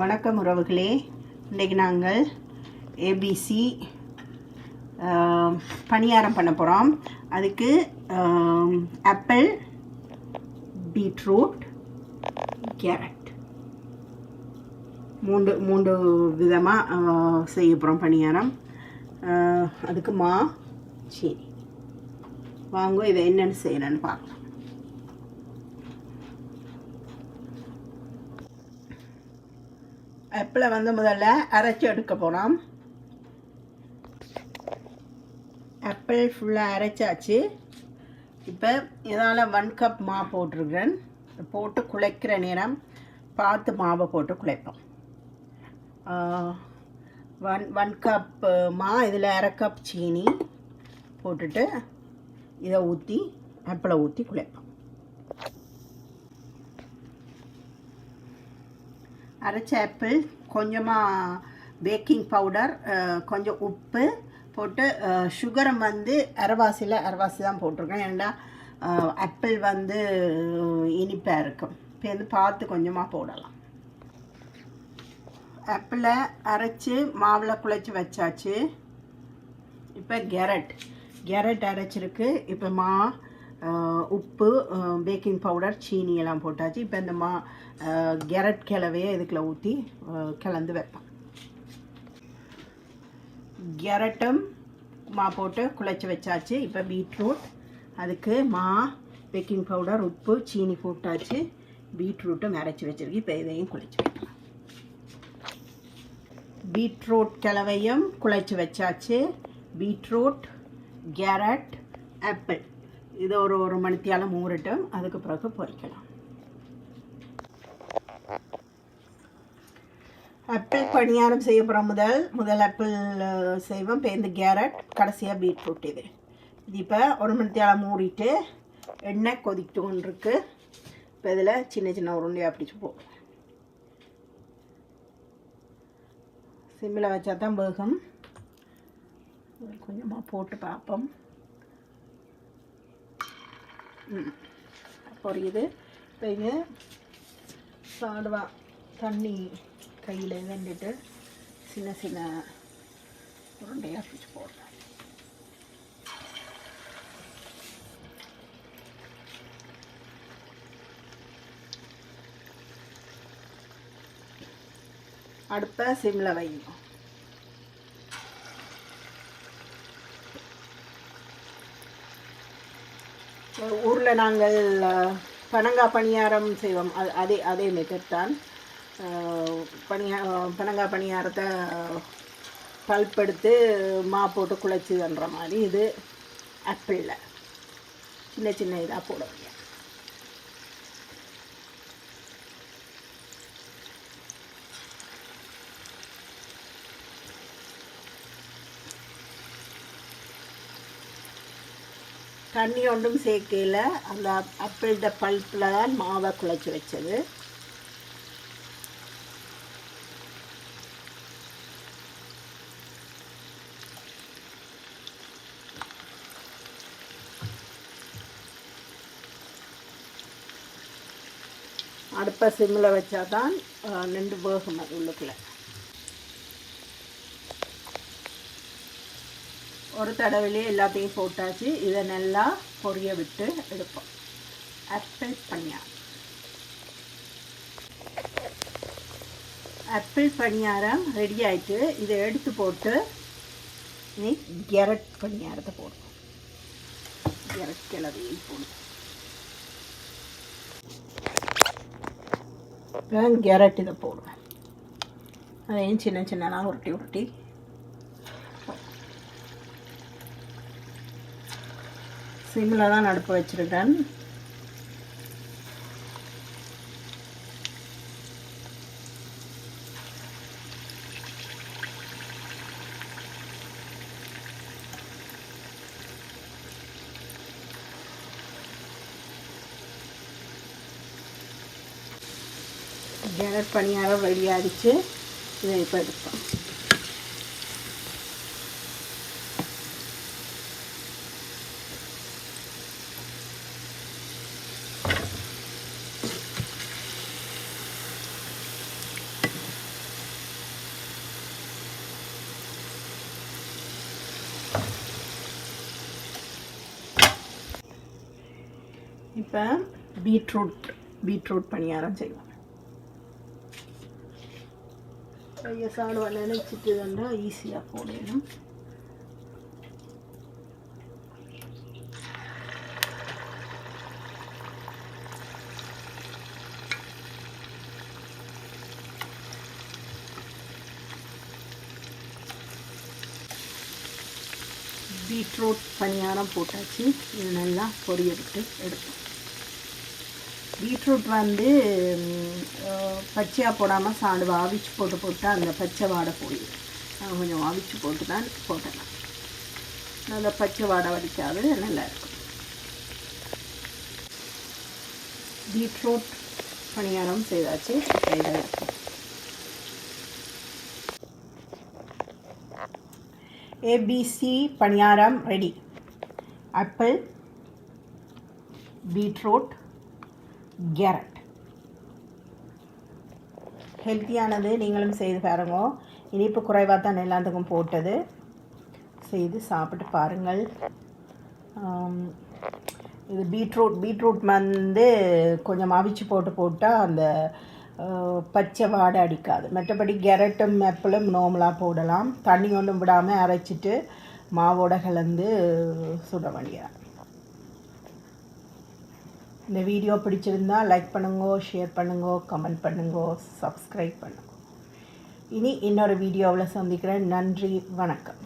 வணக்கம் உறவுகளே. இன்றைக்கு நாங்கள் ஏபிசி பணியாரம் பண்ண போகிறோம் அதுக்கு ஆப்பிள் பீட்ரூட் கேரட் மூன்று மூன்று விதமாக செய்ய போகிறோம் பணியாரம். அதுக்கு மா சரி. வாங்க இதை என்னென்னு செய்யணும்னு பார்க்கலாம். ஆப்பிளை வந்து முதல்ல அரைச்சி எடுக்க போகிறோம் ஆப்பிள் ஃபுல்லாக அரைச்சாச்சு. இப்போ இதனால் ஒன் கப் மா போட்டிருக்கிறேன். போட்டு குழைக்கிற நேரம் பார்த்து மாவை போட்டு குழைப்போம். ஒன் ஒன் கப் மா இதில் அரை கப் சீனி போட்டுட்டு இதை ஊற்றி ஆப்பிளை ஊற்றி குழைப்போம். அரைச்ச ஆப்பிள் கொஞ்சமாக பேக்கிங் பவுடர் கொஞ்சம் உப்பு போட்டு சுகரம் வந்து அரைவாசியில் அரைவாசி தான் போட்டிருக்கேன். ஏன்னா ஆப்பிள் வந்து இனிப்பாக இருக்கும். இப்போ வந்து பார்த்து கொஞ்சமாக போடலாம். ஆப்பிளை அரைச்சி மாவில் குழைச்சி வச்சாச்சு. இப்போ கேரட் கேரட் அரைச்சிருக்கு. இப்போ மா உப்பு பேக்கிங் பவுடர் சீனி எல்லாம் போட்டாச்சு. இப்போ இந்த மா கேரட் கிளவையை இதுக்குள்ள ஊற்றி கிளந்து வைப்பேன் கேரட்டும் மா போட்டு குழைச்சி வச்சாச்சு. இப்போ பீட்ரூட் அதுக்கு மா பேக்கிங் பவுடர் உப்பு சீனி போட்டாச்சு. பீட்ரூட்டும் அரைச்சி வச்சிருக்கு. இப்போ இதையும் குழைச்சி வைக்கலாம். பீட்ரூட் கிளவையும் குழைச்சி வச்சாச்சு. Beetroot carrot apple. இதை ஒரு ஒரு மணித்தியாலம் ஊறட்டும் அதுக்கு பிறகு பொறிக்கலாம். ஆப்பிள் பணியாரம் செய்ய போகிறோம் முதல். முதல் ஆப்பிள் செய்வோம். பேருந்து கேரட் கடைசியாக பீட்ரூட் இது. இது இப்போ ஒரு மணித்தியாலம் மூடிட்டு எண்ணெய் கொதிக்கிட்டு கொண்டு இருக்கு. இப்போ இதில் சின்ன சின்ன உருண்டையாக பிடிச்சி போடுவோம் சிம்மில் வச்சா தான் வேகும். கொஞ்சமாக போட்டு பார்ப்போம். பொரியுது இப்போ இது சாடுவா தண்ணி கையில் வெந்துட்டு சின்ன சின்ன உருண்டையாக பிடிச்சி போடுறேன் அடுப்பை சிம்மில் வைக்கணும். ஊரில் நாங்கள் பனங்காய் பணியாரம் செய்வோம். அது அதே அதே மெத்தட் தான். அஹ், பணியா பனங்காய் பணியாரத்தை பல்ப் எடுத்து மா போட்டு குழைச்சி பண்ணுற மாதிரி இது ஆப்பிளில் சின்ன சின்ன இதாக போட தண்ணி ஒன்றும் சேர்க்கையில் அந்த ஆப்பிள்ட பல்ப்பில் தான் மாவை குழைச்சி வச்சது. அடுப்பை சிம்மில் வச்சால் தான் நின்று வேகும் அது உள்ளுக்குள்ளே. ஒரு தடவையிலே எல்லாத்தையும் போட்டாச்சு. இதை நல்லா பொரிய விட்டு எடுப்போம். ஆப்பிள் பணியார் ஆப்பிள் பணியாரம் ரெடி ஆயிட்டு இதை எடுத்து போட்டு நீ கெரட் பணியாரத்தை போடுவோம். கெரட் கிளவையை போடுவோம். கெரட் இதை போடுவேன். அதையும் சின்ன சின்னதாக உருட்டி உருட்டி சிம்மில் தான் அடுப்பு வச்சுருக்கேன். கேரட் பணியாரம் ரெடி இதை இப்போ எடுப்போம். இப்போ பீட்ரூட் பீட்ரூட் பணியாரம் செய்வோம். கையை சாடுவா நினைச்சிட்டு வந்தால் ஈஸியாக போடணும். பீட்ரூட் பணியாரம் போட்டாச்சு. இது நல்லா பொரிய விட்டு எடுப்போம் பீட்ரூட் வந்து பச்சையாக போடாமல் சாடு ஆவிச்சு போட்டு போட்டால் அந்த பச்சை வாடை போயிடும். நான் கொஞ்சம் ஆவிச்சு போட்டு தான் போட்டலாம் நல்லா பச்சை வாடை வடிக்காது நல்லா இருக்கும். பீட்ரூட் பணியாரம் செய்தாச்சு. கையில் இருக்கும் ABC paniyaram ready. Apple beetroot carrot ஹெல்த்தியானது நீங்களும் செய்து பாருங்க. இனிப்பு குறைவாக தான் எல்லாத்துக்கும் போட்டது. செய்து சாப்பிட்டு பாருங்கள். இது பீட்ரூட் பீட்ரூட் வந்து கொஞ்சம் அவிச்சு போட்டு போட்டால் அந்த பச்சை வாடை அடிக்காது. மற்றபடி கேரட்டும் ஆப்பிளும் நோமலாக போடலாம். தண்ணி ஒன்றும் விடாமல் அரைச்சிட்டு மாவோட கலந்து சுட வேண்டியதான் இந்த வீடியோ பிடிச்சிருந்தா லைக் பண்ணுங்கோ ஷேர் பண்ணுங்க கமெண்ட் பண்ணுங்க சப்ஸ்கிரைப் பண்ணுங்க. இனி இன்னொரு வீடியோவில் சந்திக்கிறேன். நன்றி வணக்கம்.